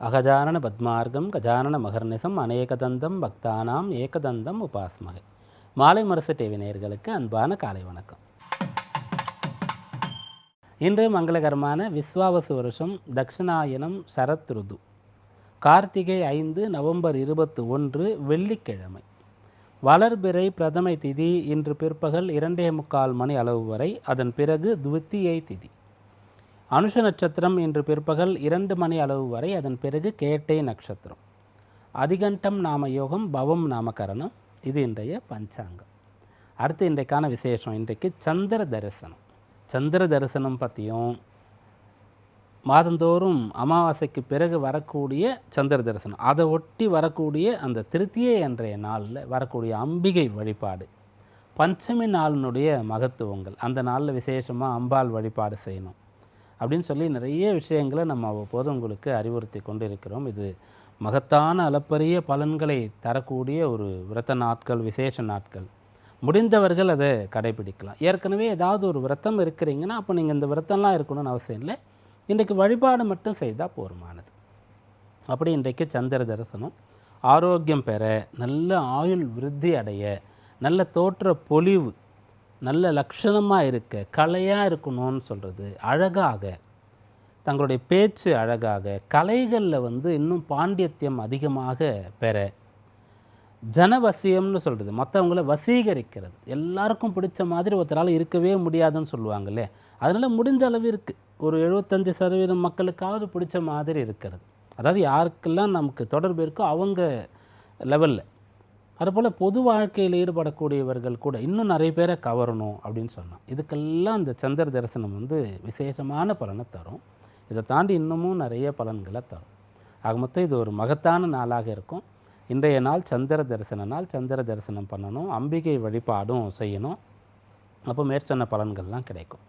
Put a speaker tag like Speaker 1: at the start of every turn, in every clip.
Speaker 1: அகஜானன பத்மார்க்கம் கஜானன மகர்நிசம் அநேகதந்தம் பக்தானாம் ஏகதந்தம் உபாஸ்மகை மாலை மரசு டிவி நேயர்களுக்கு அன்பான காலை வணக்கம். இன்று மங்களகரமான விஸ்வாவசு வருஷம் தக்ஷிணாயனம் சரத் ருது. கார்த்திகை ஐந்து நவம்பர் இருபத்தி ஒன்று வெள்ளிக்கிழமை. வளர்பிறை பிரதமை திதி இன்று பிற்பகல் இரண்டே முக்கால் மணி அளவு வரை அதன் பிறகு துவித்தியை திதி. அனுஷ நட்சத்திரம் இன்று பிற்பகல் இரண்டு மணி அளவு வரை அதன் பிறகு கேட்டை நட்சத்திரம். அதிகண்டம் நாம யோகம் பவம் நாமகரணம் இது இன்றைய பஞ்சாங்கம். அடுத்து இன்றைக்கான விசேஷம் இன்றைக்கு சந்திர தரிசனம். சந்திர தரிசனம் பற்றியும் மாதந்தோறும் அமாவாசைக்கு பிறகு வரக்கூடிய சந்திர தரிசனம். அதை ஒட்டி வரக்கூடிய அந்த திருத்தியை என்ற நாளில் வரக்கூடிய அம்பிகை வழிபாடு. பஞ்சமி நாளினுடைய மகத்துவங்கள். அந்த நாளில் விசேஷமாக அம்பாள் வழிபாடு செய்யணும். அப்படின்னு சொல்லி நிறைய விஷயங்களை நம்ம அவ்வப்போது உங்களுக்கு அறிவுறுத்தி கொண்டு இருக்கிறோம் இது மகத்தான அளப்பரிய பலன்களை தரக்கூடிய ஒரு விரத நாட்கள் விசேஷ நாட்கள். முடிந்தவர்கள் அதை கடைபிடிக்கலாம். ஏற்கனவே ஏதாவது ஒரு விரதம் இருக்கிறீங்கன்னா அப்போ நீங்கள் இந்த விரதம்லாம் இருக்கணும்னு அவசியம் இல்லை. இன்றைக்கு வழிபாடு மட்டும் செய்தால் போருமானது. அப்படி இன்றைக்கு சந்திர தரிசனம். ஆரோக்கியம் பெற நல்ல ஆயுள் விருத்தி அடைய நல்ல தோற்ற பொலிவு நல்ல லட்சணமாக இருக்க கலையாக இருக்கணும்னு சொல்கிறது அழகாக தங்களுடைய பேச்சு அழகாக கலைகளில் வந்து இன்னும் பாண்டித்யம் அதிகமாக பெற ஜனவசியம்னு சொல்கிறது மற்றவங்கள வசீகரிக்கிறது. எல்லாருக்கும் பிடிச்ச மாதிரி ஒருத்தரால் இருக்கவே முடியாதுன்னு சொல்லுவாங்கல்லே அதனால் முடிஞ்ச அளவு இருக்குது ஒரு எழுபத்தஞ்சு சதவீதம் மக்களுக்காவது பிடிச்ச மாதிரி இருக்கிறது. அதாவது யாருக்கெல்லாம் நமக்கு தொடர்பு இருக்கோ அவங்க லெவலில் அதுபோல் பொது வாழ்க்கையில் ஈடுபடக்கூடியவர்கள் கூட இன்னும் நிறைய பேரை கவரணும் அப்படின்னு சொன்னோம் இதுக்கெல்லாம் இந்த சந்திர தரிசனம் வந்து விசேஷமான பலனை தரும். இதை தாண்டி இன்னமும் நிறைய பலன்களை தரும். ஆக மொத்தம் இது ஒரு மகத்தான நாளாக இருக்கும். இன்றைய நாள் சந்திர தரிசன நாள். சந்திர தரிசனம் பண்ணணும். அம்பிகை வழிபாடும் செய்யணும். அப்போ மேற்சொன்ன பலன்கள்லாம் கிடைக்கும்.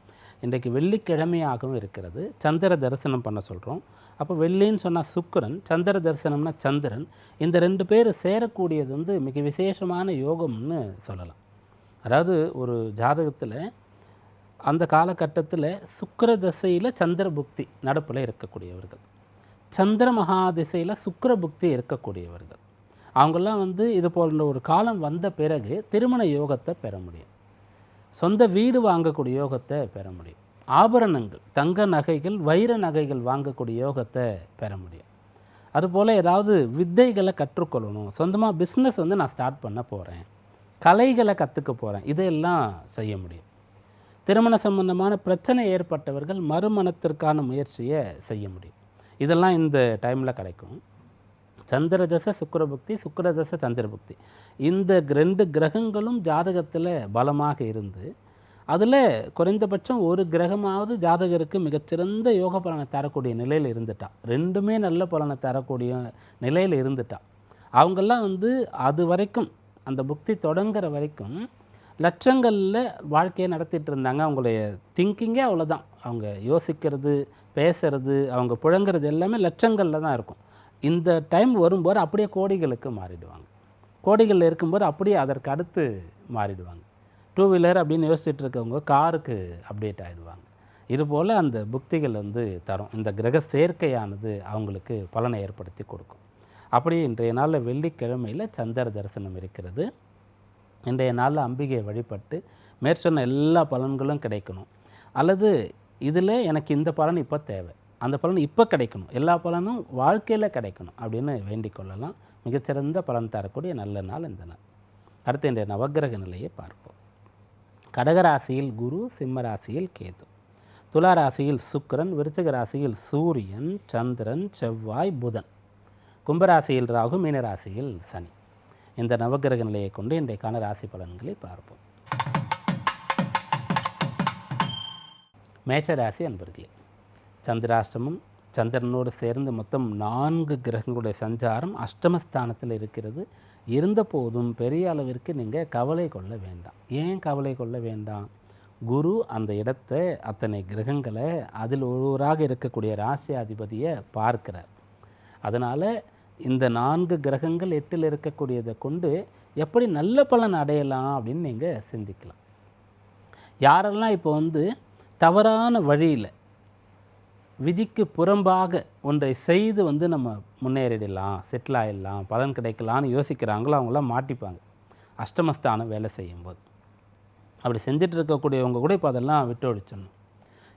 Speaker 1: இன்றைக்கு வெள்ளிக்கிழமையாகவும் இருக்கிறது. சந்திர தரிசனம் பண்ண சொல்கிறோம் அப்போ வெள்ளின்னு சொன்னால் சுக்கரன் சந்திர தரிசனம்னா சந்திரன். இந்த ரெண்டு பேர் சேரக்கூடியது வந்து மிக விசேஷமான யோகம்னு சொல்லலாம். அதாவது ஒரு ஜாதகத்தில் அந்த காலகட்டத்தில் சுக்கர தசையில் சந்திர புக்தி நடப்பில் இருக்கக்கூடியவர்கள். சந்திர மகா திசையில் சுக்கிர புக்தி இருக்கக்கூடியவர்கள். அவங்கெல்லாம் வந்து இது போன்ற ஒரு காலம் வந்த பிறகு திருமண யோகத்தை பெற முடியும். சொந்த வீடு வாங்கக்கூடிய யோகத்தை பெற முடியும். ஆபரணங்கள் தங்க நகைகள் வைர நகைகள் வாங்கக்கூடிய யோகத்தை பெற முடியும். அதுபோல் ஏதாவது வித்தைகளை கற்றுக்கொள்ளணும். சொந்தமாக பிஸ்னஸ் வந்து நான் ஸ்டார்ட் பண்ண போகிறேன் கலைகளை கற்றுக்க போகிறேன் இதையெல்லாம் செய்ய முடியும். திருமண சம்பந்தமான பிரச்சனை ஏற்பட்டவர்கள் மறுமணத்திற்கான முயற்சியை செய்ய முடியும். இதெல்லாம் இந்த டைமில் கிடைக்கும். சந்திரதச சுக்கரபுக்தி சுக்கரதச சந்திரபுக்தி. இந்த ரெண்டு கிரகங்களும் ஜாதகத்தில் பலமாக இருந்து அதில் குறைந்தபட்சம் ஒரு கிரகமாவது ஜாதகருக்கு மிகச்சிறந்த யோக பலனை தரக்கூடிய நிலையில் இருந்துட்டா. ரெண்டுமே நல்ல பலனை தரக்கூடிய நிலையில் இருந்துட்டா. அவங்கெல்லாம் வந்து அது வரைக்கும் அந்த புக்தி தொடங்குற வரைக்கும் லட்சங்களில் வாழ்க்கையை நடத்திட்டு இருந்தாங்க. அவங்களுடைய திங்கிங்கே அவ்வளோதான் அவங்க யோசிக்கிறது பேசுறது அவங்க புழங்குறது எல்லாமே லட்சங்களில் தான் இருக்கும். இந்த டைம் வரும்போது அப்படியே கோடிகளுக்கு மாறிடுவாங்க. கோடிகளில் இருக்கும்போது அப்படியே அதற்கு அடுத்து மாறிடுவாங்க. டூ வீலர் அப்படின்னு யோசிச்சுட்டு இருக்கவங்க காருக்கு அப்டேட் ஆகிடுவாங்க இதுபோல் அந்த புக்திகள் வந்து தரும். இந்த கிரக சேர்க்கையானது அவங்களுக்கு பலனை ஏற்படுத்தி கொடுக்கும். அப்படி இன்றைய நாளில் வெள்ளிக்கிழமையில் சந்திர தரிசனம் இருக்கிறது. இன்றைய நாளில் அம்பிகையை வழிபட்டு மேற்சொன்ன எல்லா பலன்களும் கிடைக்கணும். அல்லது இதில் எனக்கு இந்த பலன் இப்போ தேவை. அந்த பலன் இப்போ கிடைக்கணும். எல்லா பலனும் வாழ்க்கையில் கிடைக்கணும் அப்படின்னு வேண்டிக் கொள்ளலாம். மிகச்சிறந்த பலன் தரக்கூடிய நல்ல நாள் இந்த நாள். அடுத்து இன்றைய நவக்கிரக நிலையை பார்ப்போம். கடகராசியில் குரு சிம்ம ராசியில் கேது. துலா ராசியில் சுக்கிரன் விருச்சக ராசியில் சூரியன் சந்திரன் செவ்வாய் புதன். கும்பராசியில் ராகு மீனராசியில் சனி. இந்த நவக்கிரக நிலையை கொண்டு இன்றைக்கான ராசி பலன்களை பார்ப்போம். மேஷராசி அன்பர்களே சந்திராஷ்டமம் சந்திரனோடு சேர்ந்து மொத்தம் நான்கு கிரகங்களுடைய சஞ்சாரம் அஷ்டமஸ்தானத்தில் இருக்கிறது. இருந்த போதும் பெரிய அளவிற்கு நீங்கள் கவலை கொள்ள வேண்டாம். ஏன் கவலை கொள்ள வேண்டாம்? குரு அந்த இடத்தை அத்தனை கிரகங்களை அதில் ஒருவராக இருக்கக்கூடிய ராசியாதிபதியை பார்க்கிறார். அதனால் இந்த நான்கு கிரகங்கள் எட்டில் இருக்கக்கூடியதை கொண்டு எப்படி நல்ல பலன் அடையலாம் அப்படின்னு நீங்கள் சிந்திக்கலாம். யாரெல்லாம் இப்போ வந்து தவறான வழியில் விதிக்கு புறம்பாக ஒன்றை செய்து வந்து நம்ம முன்னேறிடலாம் செட்டில் ஆகிடலாம் பலன் கிடைக்கலான்னு யோசிக்கிறாங்களோ அவங்களாம் மாட்டிப்பாங்க. அஷ்டமஸ்தானம் வேலை செய்யும்போது. அப்படி செஞ்சுட்டு இருக்கக்கூடியவங்க கூட இப்போ அதெல்லாம் விட்டு ஒழிச்சிடணும்.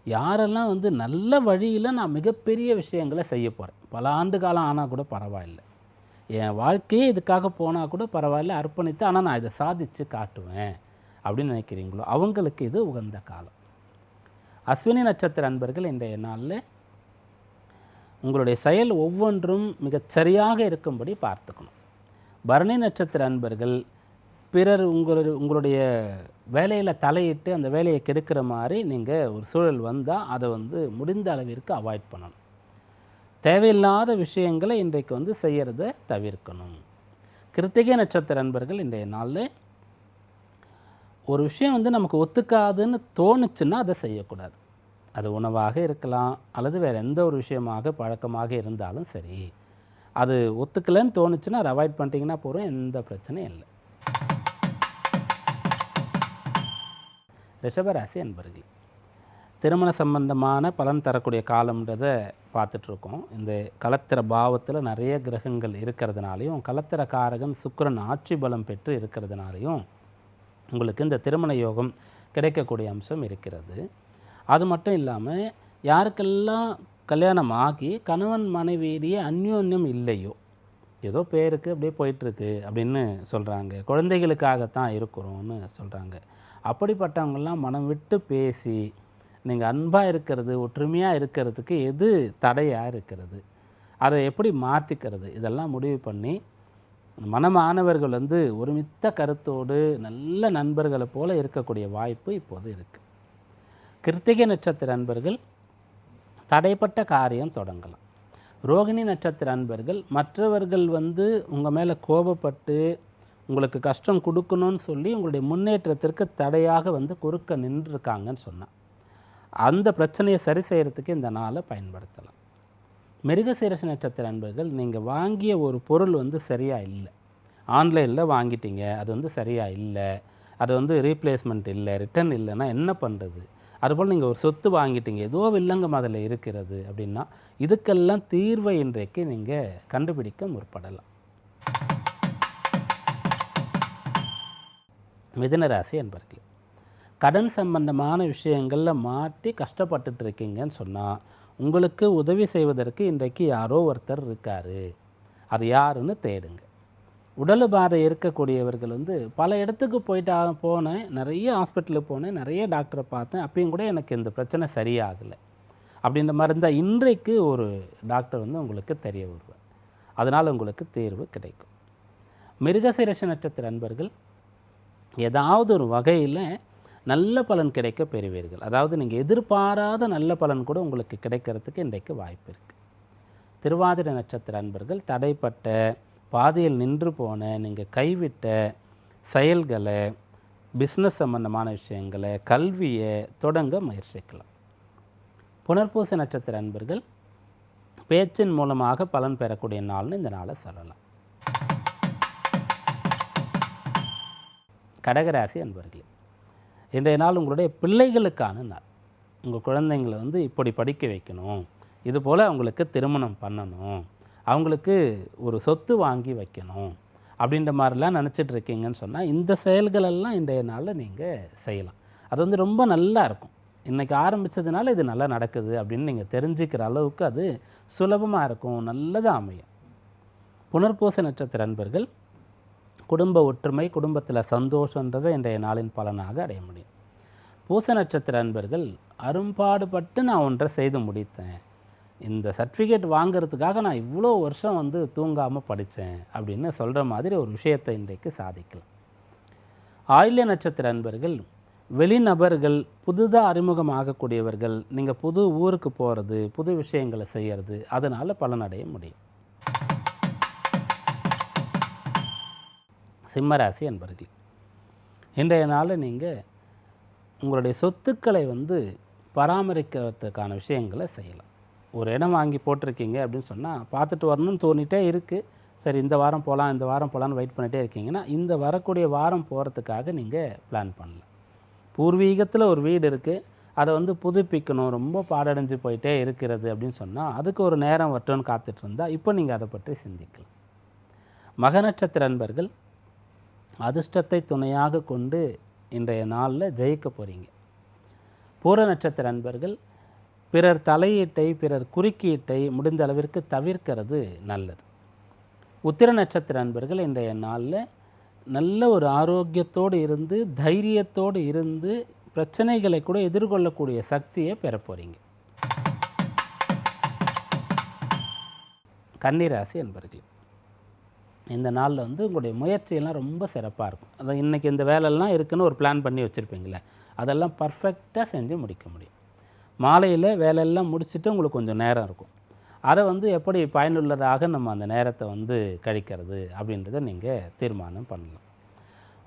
Speaker 1: யாரெல்லாம் வந்து நல்ல வழியில் நான் மிகப்பெரிய விஷயங்களை செய்ய போகிறேன் பல ஆண்டு காலம் ஆனால் கூட பரவாயில்லை. என் வாழ்க்கையே இதுக்காக போனால் கூட பரவாயில்ல அர்ப்பணித்து ஆனால் நான் இதை சாதித்து காட்டுவேன் அப்படின்னு நினைக்கிறீங்களோ அவங்களுக்கு இது உகந்த காலம். அஸ்வினி நட்சத்திர அன்பர்கள் இன்றைய நாளில் உங்களுடைய செயல் ஒவ்வொன்றும் மிகச் சரியாக இருக்கும்படி பார்த்துக்கணும். பரணி நட்சத்திர அன்பர்கள் பிறர் உங்களுடைய உங்களுடைய வேலையில் தலையிட்டு அந்த வேலையை கெடுக்கிற மாதிரி நீங்கள் ஒரு சூழல் வந்தால் அதை வந்து முடிந்த அளவிற்கு அவாய்ட் பண்ணணும். தேவையில்லாத விஷயங்களை இன்றைக்கு வந்து செய்கிறத தவிர்க்கணும். கிருத்திகை நட்சத்திர அன்பர்கள் இன்றைய நாளில் ஒரு விஷயம் வந்து நமக்கு ஒத்துக்காதுன்னு தோணுச்சுன்னா அதை செய்யக்கூடாது. அது உணவாக இருக்கலாம் அல்லது வேறு எந்த ஒரு விஷயமாக பழக்கமாக இருந்தாலும் சரி. அது ஒத்துக்கலைன்னு தோணுச்சுன்னா அதை அவாய்ட் பண்ணிட்டீங்கன்னா போகிறோம் எந்த பிரச்சனையும் இல்லை. ரிஷபராசி அன்பர்கள் திருமண சம்பந்தமான பலன் தரக்கூடிய காலம்ன்றதை பார்த்துட்ருக்கோம். இந்த கலத்திர பாவத்தில் நிறைய கிரகங்கள் இருக்கிறதுனாலையும் கலத்திர காரகன் சுக்கிரன் ஆட்சி பலம் பெற்று இருக்கிறதுனாலையும் உங்களுக்கு இந்த திருமண யோகம் கிடைக்கக்கூடிய அம்சம் இருக்கிறது. அது மட்டும் இல்லாமல் யாருக்கெல்லாம் கல்யாணம் ஆகி கணவன் மனைவியிடையே அந்யோன்யம் இல்லையோ ஏதோ பேருக்கு அப்படியே போயிட்டுருக்கு அப்படின்னு சொல்கிறாங்க குழந்தைகளுக்காகத்தான் இருக்கிறோம்னு சொல்கிறாங்க அப்படிப்பட்டவங்கெல்லாம் மனம் விட்டு பேசி நீங்கள் அன்பாக இருக்கிறது ஒற்றுமையாக இருக்கிறதுக்கு எது தடையாக இருக்கிறது? அதை எப்படி மாற்றிக்கிறது இதெல்லாம் முடிவு பண்ணி மனமானவர்கள் வந்து ஒருமித்த கருத்தோடு நல்ல நண்பர்களை போல இருக்கக்கூடிய வாய்ப்பு இப்போது இருக்குது கிருத்திகை நட்சத்திர அன்பர்கள் தடைப்பட்ட காரியம் தொடங்கலாம். ரோகிணி நட்சத்திர அன்பர்கள் மற்றவர்கள் வந்து உங்கள் மேலே கோபப்பட்டு உங்களுக்கு கஷ்டம் கொடுக்கணும்னு சொல்லி உங்களுடைய முன்னேற்றத்திற்கு தடையாக வந்து குறுக்க நின்றுருக்காங்கன்னு சொன்னான் அந்த பிரச்சனையை சரி செய்கிறதுக்கு இந்த நாளை பயன்படுத்தலாம். மிருகசீரச நட்சத்திர அன்பர்கள் நீங்கள் வாங்கிய ஒரு பொருள் வந்து சரியாக இல்லை. ஆன்லைனில் வாங்கிட்டீங்க அது வந்து சரியாக இல்லை. அது வந்து ரீப்ளேஸ்மெண்ட் இல்லை ரிட்டர்ன் இல்லைன்னா என்ன பண்ணுறது அதுபோல் நீங்கள் ஒரு சொத்து வாங்கிட்டீங்க ஏதோ வில்லங்கம் அதில் இருக்கிறது அப்படின்னா இதுக்கெல்லாம் தீர்வை இன்றைக்கு நீங்கள் கண்டுபிடிக்க முற்படலாம். மிதனராசி என்பர்கள் கடன் சம்பந்தமான விஷயங்களில் மாட்டி கஷ்டப்பட்டுட்டு இருக்கீங்கன்னு சொன்னால் உங்களுக்கு உதவி செய்வதற்கு இன்றைக்கு யாரோ ஒருத்தர் இருக்கார். அது யாருன்னு தேடுங்க. உடல் பாதை இருக்கக்கூடியவர்கள் வந்து பல இடத்துக்கு போயிட்டா போனேன் நிறைய ஹாஸ்பிட்டலுக்கு போனேன் நிறைய டாக்டரை பார்த்தேன். அப்பயும் கூட எனக்கு இந்த பிரச்சனை சரியாகலை. அப்படின்ற மாதிரி இருந்தால் இன்றைக்கு ஒரு டாக்டர் வந்து உங்களுக்கு தெரிய வருவார். அதனால் உங்களுக்கு தீர்வு கிடைக்கும். மிருகசீரஷ நட்சத்திர நண்பர்கள் ஏதாவது ஒரு வகையில் நல்ல பலன் கிடைக்க பெறுவீர்கள். அதாவது நீங்கள் எதிர்பாராத நல்ல பலன் கூட உங்களுக்கு கிடைக்கிறதுக்கு இன்றைக்கு வாய்ப்பு இருக்குது திருவாதிரை நட்சத்திர அன்பர்கள் தடைப்பட்ட பாதையில் நின்று போன நீங்கள் கைவிட்ட செயல்களை பிஸ்னஸ் சம்பந்தமான விஷயங்களை கல்வியை தொடங்க முயற்சிக்கலாம். புனர்பூச நட்சத்திர அன்பர்கள் பேச்சின் மூலமாக பலன் பெறக்கூடிய நாள்னு இந்த நாளை சொல்லலாம். கடகராசி அன்பர்களே இன்றைய நாள் உங்களுடைய பிள்ளைகளுக்கான நாள். உங்கள் குழந்தைங்களை வந்து இப்படி படிக்க வைக்கணும். இது போல் அவங்களுக்கு திருமணம் பண்ணணும். அவங்களுக்கு ஒரு சொத்து வாங்கி வைக்கணும் அப்படின்ற மாதிரிலாம் நினச்சிட்டு இருக்கீங்கன்னு சொன்னால் இந்த செயல்களெல்லாம் இன்றைய நாளில் நீங்கள் செய்யலாம். அது வந்து ரொம்ப நல்லா இருக்கும். இன்றைக்கி ஆரம்பித்ததுனால இது நல்லா நடக்குது அப்படின்னு நீங்கள் தெரிஞ்சுக்கிற அளவுக்கு அது சுலபமாக இருக்கும் நல்லதாக அமையும். புனர்பூச நட்சத்திர அன்பர்கள் குடும்ப ஒற்றுமை குடும்பத்தில் சந்தோஷன்றதை இன்றைய நாளின் பலனாக அடைய முடியும். பூச நட்சத்திர அன்பர்கள் அரும்பாடுபட்டு நான் ஒன்றை செய்து முடித்தேன். இந்த சர்டிஃபிகேட் வாங்கிறதுக்காக நான் இவ்வளோ வருஷம் வந்து தூங்காமல் படித்தேன் அப்படின்னு சொல்கிற மாதிரி ஒரு விஷயத்தை இன்றைக்கு சாதிக்கலாம். ஆயுள்ய நட்சத்திர அன்பர்கள் வெளிநபர்கள் புதுதாக அறிமுகமாகக்கூடியவர்கள் நீங்கள் புது ஊருக்கு போகிறது புது விஷயங்களை செய்கிறது அதனால் பலனடைய முடியும். சிம்மராசி அன்பர்கள் இன்றைய நாளில் நீங்கள் உங்களுடைய சொத்துக்களை வந்து பராமரிக்கிறதுக்கான விஷயங்களை செய்யலாம். ஒரு இடம் வாங்கி போட்டிருக்கீங்க அப்படின்னு சொன்னால் பார்த்துட்டு வரணும்னு தோணிட்டே இருக்குது சரி இந்த வாரம் போகலாம் இந்த வாரம் போகலான்னு வெயிட் பண்ணிகிட்டே இருக்கீங்கன்னா இந்த வரக்கூடிய வாரம் போகிறதுக்காக நீங்கள் பிளான் பண்ணலாம். பூர்வீகத்தில் ஒரு வீடு இருக்குது அதை வந்து புதுப்பிக்கணும் ரொம்ப பாடடைஞ்சு போயிட்டே இருக்கிறது அப்படின்னு சொன்னால் அதுக்கு ஒரு நேரம் வரட்டும்னு காத்துட்டு இருந்தால் இப்போ நீங்கள் அதை பற்றி சிந்திக்கலாம். மக நட்சத்திர அன்பர்கள் அதிர்ஷ்டத்தை துணையாக கொண்டு இன்றைய நாளில் ஜெயிக்க போகிறீங்க பூர நட்சத்திர அன்பர்கள் பிறர் தலையீட்டை பிறர் குறுக்கீட்டை முடிந்த அளவிற்கு தவிர்க்கிறது நல்லது. உத்திர நட்சத்திர அன்பர்கள் இன்றைய நாளில் நல்ல ஒரு ஆரோக்கியத்தோடு இருந்து தைரியத்தோடு இருந்து பிரச்சனைகளை கூட எதிர்கொள்ளக்கூடிய சக்தியை பெற போகிறீங்க கன்னிராசி என்பர்கள் இந்த நாளில் வந்து உங்களுடைய முயற்சியெல்லாம் ரொம்ப சிறப்பாக இருக்கும். அதான் இன்றைக்கி இந்த வேலையெல்லாம் இருக்குன்னு ஒரு பிளான் பண்ணி வச்சுருப்பீங்களே அதெல்லாம் பர்ஃபெக்டாக செஞ்சு முடிக்க முடியும். மாலையில் வேலையெல்லாம் முடிச்சுட்டு உங்களுக்கு கொஞ்சம் நேரம் இருக்கும். அதை வந்து எப்படி பயனுள்ளதாக நம்ம அந்த நேரத்தை வந்து கழிக்கிறது அப்படின்றத நீங்கள் தீர்மானம் பண்ணலாம்.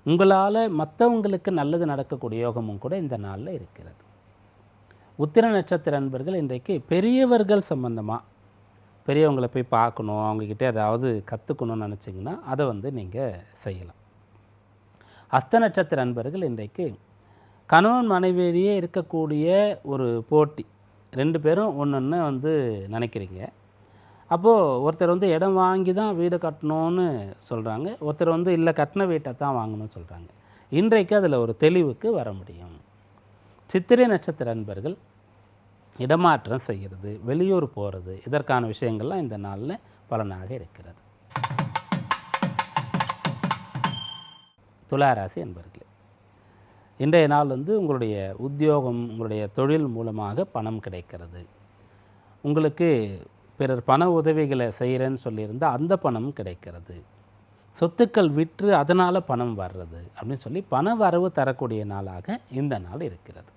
Speaker 1: உங்களால் மற்றவங்களுக்கு நல்லது நடக்கக்கூடிய யோகமும் கூட இந்த நாளில் இருக்கிறது. உத்திர நட்சத்திர அன்பர்கள் இன்றைக்கு பெரியவர்கள் சம்பந்தமாக பெரியவங்களை போய் பார்க்கணும் அவங்கக்கிட்ட ஏதாவது கற்றுக்கணும்னு நினச்சிங்கன்னா அதை வந்து நீங்கள் செய்யலாம். அஸ்த நட்சத்திர அன்பர்கள் இன்றைக்கு கணவன் மனைவியிலேயே இருக்கக்கூடிய ஒரு போட்டி. ரெண்டு பேரும் ஒன்று ஒன்று வந்து நினைக்கிறீங்க. அப்போது ஒருத்தர் வந்து இடம் வாங்கி தான் வீடு கட்டணும்னு சொல்கிறாங்க ஒருத்தர் வந்து இல்லை கட்டின வீட்டை தான் வாங்கணும்னு சொல்கிறாங்க இன்றைக்கு அதில் ஒரு தெளிவுக்கு வர முடியும். சித்திரை நட்சத்திர அன்பர்கள் இடமாற்றம் செய்கிறது வெளியூர் போகிறது இதற்கான விஷயங்கள்லாம் இந்த நாளில் பலனாக இருக்கிறது. துளாராசி அன்பர்கள் இன்றைய நாள் வந்து உங்களுடைய உத்தியோகம் உங்களுடைய தொழில் மூலமாக பணம் கிடைக்கிறது. உங்களுக்கு பிறர் பண உதவிகளை செய்கிறேன்னு சொல்லியிருந்தால் அந்த பணம் கிடைக்கிறது. சொத்துக்கள் விற்று அதனால் பணம் வர்றது அப்படின்னு சொல்லி பண வரவு தரக்கூடிய நாளாக இந்த நாள் இருக்கிறது.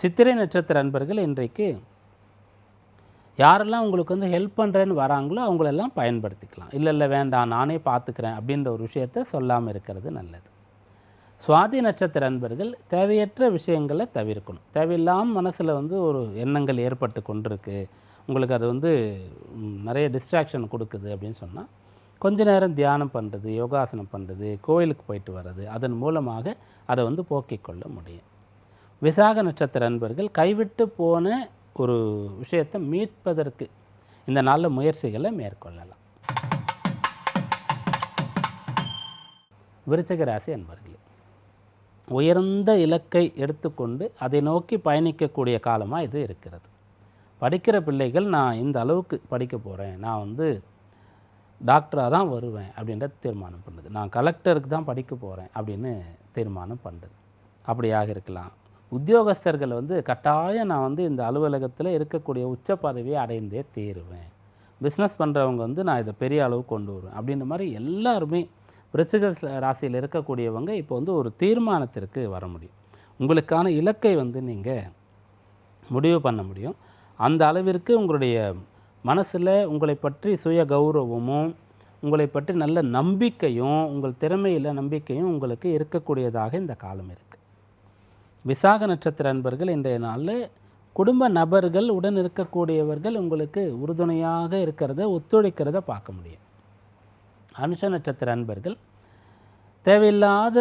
Speaker 1: சித்திரை நட்சத்திர அன்பர்கள் இன்றைக்கு யாரெல்லாம் உங்களுக்கு வந்து ஹெல்ப் பண்ணுறேன்னு வராங்களோ அவங்களெல்லாம் பயன்படுத்திக்கலாம். இல்லை இல்லை வேண்டாம் நானே பார்த்துக்கிறேன் அப்படின்ற ஒரு விஷயத்த சொல்லாமல் இருக்கிறது நல்லது. சுவாதி நட்சத்திர அன்பர்கள் தேவையற்ற விஷயங்களை தவிர்க்கணும். தேவையில்லாமல் மனசில் வந்து ஒரு எண்ணங்கள் ஏற்பட்டு கொண்டிருக்கு. உங்களுக்கு அது வந்து நிறைய டிஸ்ட்ராக்ஷன் கொடுக்குது அப்படின்னு சொன்னால் கொஞ்ச நேரம் தியானம் பண்ணுறது யோகாசனம் பண்ணுறது கோயிலுக்கு போயிட்டு வர்றது அதன் மூலமாக அதை வந்து போக்கிக் கொள்ள முடியும். விசாக நட்சத்திர அன்பர்கள் கைவிட்டு போன ஒரு விஷயத்தை மீட்பதற்கு இந்த நாளில் முயற்சிகளை மேற்கொள்ளலாம். விருச்சிக ராசி அன்பர்கள் உயர்ந்த இலக்கை எடுத்துக்கொண்டு அதை நோக்கி பயணிக்கக்கூடிய காலமாக இது இருக்கிறது. படிக்கிற பிள்ளைகள் நான் இந்த அளவுக்கு படிக்க போகிறேன் நான் வந்து டாக்டராக தான் வருவேன் அப்படின்ற தீர்மானம் பண்ணுது. நான் கலெக்டருக்கு தான் படிக்க போகிறேன் அப்படின்னு தீர்மானம் பண்ணுது. அப்படியாக இருக்கலாம். உத்தியோகஸ்தர்கள் வந்து கட்டாயம் நான் வந்து இந்த அலுவலகத்தில் இருக்கக்கூடிய உச்ச பதவியை அடைந்தே தீருவேன். பிஸ்னஸ் பண்ணுறவங்க வந்து நான் இதை பெரிய அளவு கொண்டு வருவேன் அப்படின்ற மாதிரி எல்லாருமே விருச்சிக ராசியில் இருக்கக்கூடியவங்க இப்போ வந்து ஒரு தீர்மானத்திற்கு வர முடியும். உங்களுக்கான இலக்கை வந்து நீங்கள் முடிவு பண்ண முடியும். அந்த அளவிற்கு உங்களுடைய மனசில் உங்களை பற்றி சுய கௌரவமும் உங்களை பற்றி நல்ல நம்பிக்கையும் உங்கள் திறமையில் நம்பிக்கையும் உங்களுக்கு இருக்கக்கூடியதாக இந்த காலம் இருக்குது விசாக நட்சத்திர அன்பர்கள் இன்றைய நாளில் குடும்ப நபர்கள் உடன் இருக்கக்கூடியவர்கள் உங்களுக்கு உறுதுணையாக இருக்கிறத ஒத்துழைக்கிறத பார்க்க முடியும். அனுஷ நட்சத்திர அன்பர்கள் தேவையில்லாத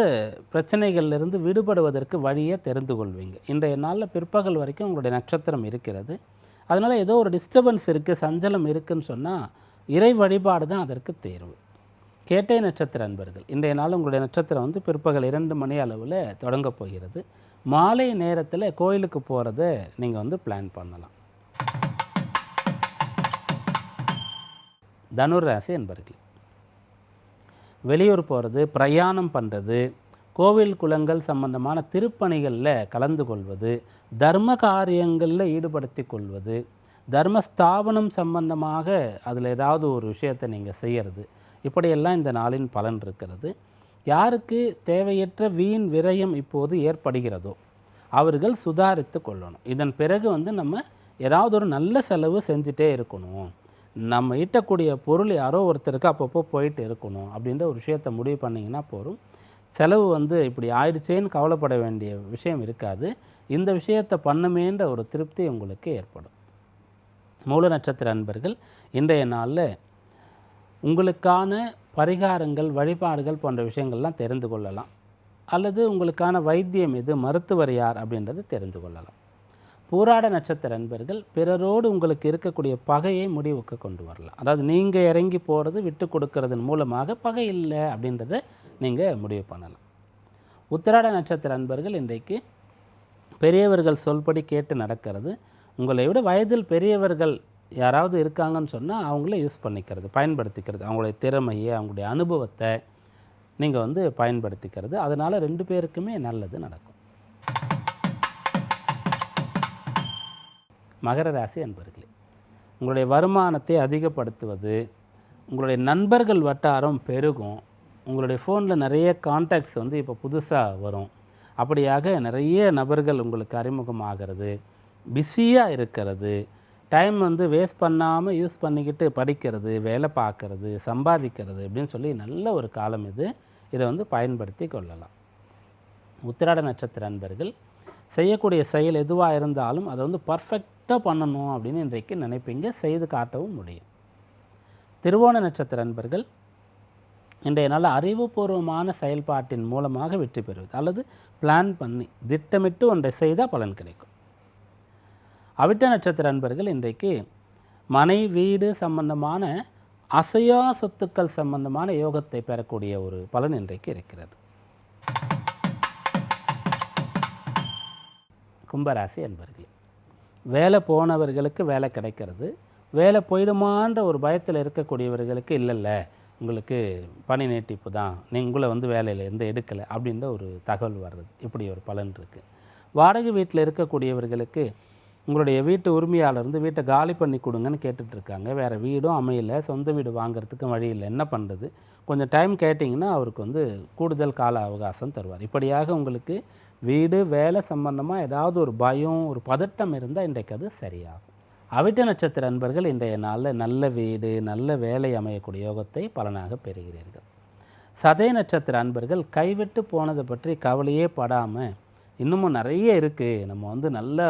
Speaker 1: பிரச்சனைகள்லேருந்து விடுபடுவதற்கு வழியை தெரிந்து கொள்வீங்க. இன்றைய நாளில் பிற்பகல் வரைக்கும் உங்களுடைய நட்சத்திரம் இருக்கிறது. அதனால் ஏதோ ஒரு டிஸ்டர்பன்ஸ் இருக்குது சஞ்சலம் இருக்குன்னு சொன்னால் இறை வழிபாடு தான் அதற்கு தேர்வு. கேட்டை நட்சத்திர அன்பர்கள் இன்றைய நாள் உங்களுடைய நட்சத்திரம் வந்து பிற்பகல் இரண்டு மணி அளவில் தொடங்க போகிறது. மாலை நேரத்தில் கோயிலுக்கு போகிறத நீங்கள் வந்து பிளான் பண்ணலாம். தனுர் ராசி என்பர்கள் வெளியூர் போகிறது பிரயாணம் பண்ணுறது கோவில் குளங்கள் சம்பந்தமான திருப்பணிகளில் கலந்து கொள்வது தர்ம காரியங்களில் ஈடுபடுத்தி கொள்வது தர்மஸ்தாபனம் சம்பந்தமாக அதில் ஏதாவது ஒரு விஷயத்தை நீங்கள் செய்கிறது இப்படியெல்லாம் இந்த நாளின் பலன் இருக்கிறது. யாருக்கு தேவையற்ற வீண் விரயம் இப்போது ஏற்படுகிறதோ அவர்கள் சுதாரித்து கொள்ளணும். இதன் பிறகு வந்து நம்ம ஏதாவது ஒரு நல்ல செலவு செஞ்சுட்டே இருக்கணும். நம்ம ஈட்டக்கூடிய பொருள் யாரோ ஒருத்தருக்கு அப்பப்போ போயிட்டு இருக்கணும் அப்படின்ற ஒரு விஷயத்தை முடிவு பண்ணிங்கன்னா போதும். செலவு வந்து இப்படி ஆயிடுச்சேன்னு கவலைப்பட வேண்டிய விஷயம் இருக்காது. இந்த விஷயத்தை பண்ணுமேன்ற ஒரு திருப்தி உங்களுக்கு ஏற்படும். மூல நட்சத்திர அன்பர்கள் இன்றைய நாளில் உங்களுக்கான பரிகாரங்கள் வழிபாடுகள் போன்ற விஷயங்கள்லாம் தெரிந்து கொள்ளலாம். அல்லது உங்களுக்கான வைத்தியம் எது மருத்துவர் யார் அப்படின்றது தெரிந்து கொள்ளலாம். பூராட நட்சத்திர அன்பர்கள் பிறரோடு உங்களுக்கு இருக்கக்கூடிய பகையை முடிவுக்கு கொண்டு வரலாம். அதாவது நீங்கள் இறங்கி போகிறது விட்டு கொடுக்கறதன் மூலமாக பகை இல்லை அப்படின்றத நீங்கள் முடிவு பண்ணலாம். உத்திராட நட்சத்திர அன்பர்கள் இன்றைக்கு பெரியவர்கள் சொல்படி கேட்டு நடக்கிறது. உங்களை விட வயதில் பெரியவர்கள் யாராவது இருக்காங்கன்னு சொன்னால் அவங்கள யூஸ் பண்ணிக்கிறது பயன்படுத்திக்கிறது. அவங்களுடைய திறமையை அவங்களுடைய அனுபவத்தை நீங்கள் வந்து பயன்படுத்திக்கிறது. அதனால் ரெண்டு பேருக்குமே நல்லது நடக்கும். மகர ராசி அன்பர்களே உங்களுடைய வருமானத்தை அதிகப்படுத்துவது உங்களுடைய நண்பர்கள் வட்டாரம் பெருகும் உங்களுடைய ஃபோனில் நிறைய கான்டாக்ட்ஸ் வந்து இப்போ புதுசாக வரும். அப்படியாக நிறைய நபர்கள் உங்களுக்கு அறிமுகமாகிறது பிஸியாக இருக்கிறது டைம் வந்து வேஸ்ட் பண்ணாமல் யூஸ் பண்ணிக்கிட்டு படிக்கிறது வேலை பார்க்கறது சம்பாதிக்கிறது அப்படின்னு சொல்லி நல்ல ஒரு காலம் இது. இதை வந்து பயன்படுத்தி கொள்ளலாம். உத்திராட நட்சத்திர அன்பர்கள் செய்யக்கூடிய செயல் எதுவாக இருந்தாலும் அதை வந்து பர்ஃபெக்ட் பர்ஃபெக்டாக பண்ணணும் அப்படின்னு இன்றைக்கு நினைப்பீங்க செய்து காட்டவும் முடியும். திருவோண நட்சத்திர நண்பர்கள் இன்றைய நாள் அறிவுபூர்வமான செயல்பாட்டின் மூலமாக வெற்றி பெறுவது அல்லது பிளான் பண்ணி திட்டமிட்டு ஒன்றை செய்தால் பலன் கிடைக்கும். அவிட்ட நட்சத்திர அன்பர்கள் இன்றைக்கு மனை வீடு சம்பந்தமான அசையா சொத்துக்கள் சம்பந்தமான யோகத்தை பெறக்கூடிய ஒரு பலன் இன்றைக்கு இருக்கிறது. கும்பராசி அன்பர்களே வேலை போனவர்களுக்கு வேலை கிடைக்கிறது. வேலை போயிடுமான்ற ஒரு பயத்தில் இருக்கக்கூடியவர்களுக்கு இல்லைல்ல உங்களுக்கு பணி நீட்டிப்பு தான் நீ உங்களை வந்து வேலையில் எந்த எடுக்கலை அப்படின்ற ஒரு தகவல் வர்றது. இப்படி ஒரு பலன் இருக்குது வாடகை வீட்டில் இருக்கக்கூடியவர்களுக்கு உங்களுடைய வீட்டு உரிமையாளர் இருந்து வீட்டை காலி பண்ணி கொடுங்கன்னு கேட்டுட்ருக்காங்க. வேறு வீடும் அமையல சொந்த வீடு வாங்குறதுக்கும் வழி இல்லை. என்ன பண்ணுறது கொஞ்சம் டைம் கேட்டிங்கன்னா அவருக்கு வந்து கூடுதல் கால அவகாசம் தருவார். இப்படியாக உங்களுக்கு வீடு வேலை சம்பந்தமாக ஏதாவது ஒரு பயம் ஒரு பதட்டம் இருந்தால் இன்றைக்கு அது சரியாகும். அவிட்ட நட்சத்திர அன்பர்கள் இன்றைய நாளில் நல்ல வீடு நல்ல வேலை அமையக்கூடிய யோகத்தை பலனாக பெறுகிறீர்கள். சதய நட்சத்திர அன்பர்கள் கைவிட்டு போனதை பற்றி கவலையே படாமல் இன்னமும் நிறைய இருக்குது நம்ம வந்து நல்லா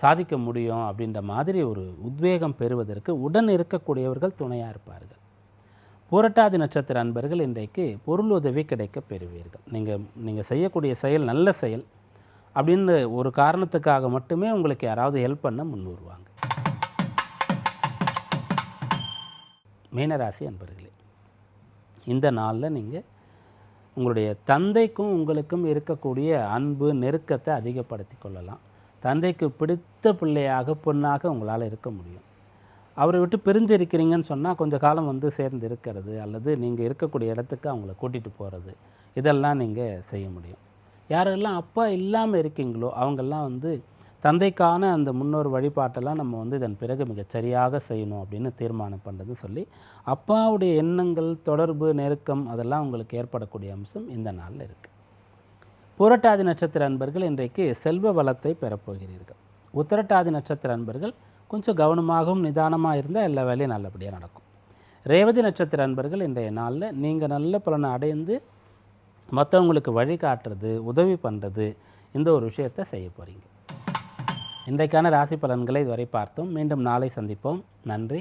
Speaker 1: சாதிக்க முடியும் அப்படின்ற மாதிரி ஒரு உத்வேகம் பெறுவதற்கு உடன் இருக்கக்கூடியவர்கள் துணையாக இருப்பார்கள். புரட்டாதி நட்சத்திர அன்பர்கள் இன்றைக்கு பொருள் உதவி கிடைக்க பெறுவீர்கள். நீங்கள் நீங்கள் செய்யக்கூடிய செயல் நல்ல செயல். அப்படின்னு ஒரு காரணத்துக்காக மட்டுமே உங்களுக்கு யாராவது ஹெல்ப் பண்ண முன் வருவாங்க. மீனராசி அன்பர்களே இந்த நாளில் நீங்கள் உங்களுடைய தந்தைக்கும் உங்களுக்கும் இருக்கக்கூடிய அன்பு நெருக்கத்தை அதிகப்படுத்தி கொள்ளலாம். தந்தைக்கு பிடித்த பிள்ளையாக பொண்ணாக உங்களால் இருக்க முடியும். அவரை விட்டு பிரிஞ்சு இருக்கிறீங்கன்னு சொன்னால் கொஞ்சம் காலம் வந்து சேர்ந்து இருக்கிறது அல்லது நீங்கள் இருக்கக்கூடிய இடத்துக்கு அவங்கள கூட்டிகிட்டு போகிறது இதெல்லாம் நீங்கள் செய்ய முடியும். யாரெல்லாம் அப்பா இல்லாமல் இருக்கீங்களோ அவங்கெல்லாம் வந்து தந்தைக்கான அந்த முன்னோர் வழிபாட்டெல்லாம் நம்ம வந்து இதன் பிறகு மிகச் சரியாக செய்யணும் அப்படின்னு தீர்மானம் பண்ணுறது சொல்லி அப்பாவுடைய எண்ணங்கள் தொடர்பு நெருக்கம் அதெல்லாம் உங்களுக்கு ஏற்படக்கூடிய அம்சம் இந்த நாளில் இருக்குது புரட்டாதி நட்சத்திர அன்பர்கள் இன்றைக்கு செல்வ வளத்தை பெறப்போகிறீர்கள். உத்தரட்டாதி நட்சத்திர அன்பர்கள் கொஞ்சம் கவனமாகவும் நிதானமாக இருந்தால் எல்லா வேலையும் நல்லபடியாக நடக்கும். ரேவதி நட்சத்திர அன்பர்கள் இன்றைய நாளில் நீங்கள் நல்ல பலனை அடைந்து மற்றவங்களுக்கு வழிகாட்டுறது உதவி பண்ணுறது இந்த ஒரு விஷயத்தை செய்ய போகிறீங்க இன்றைக்கான ராசி பலன்களை இதுவரை பார்த்தோம். மீண்டும் நாளை சந்திப்போம். நன்றி.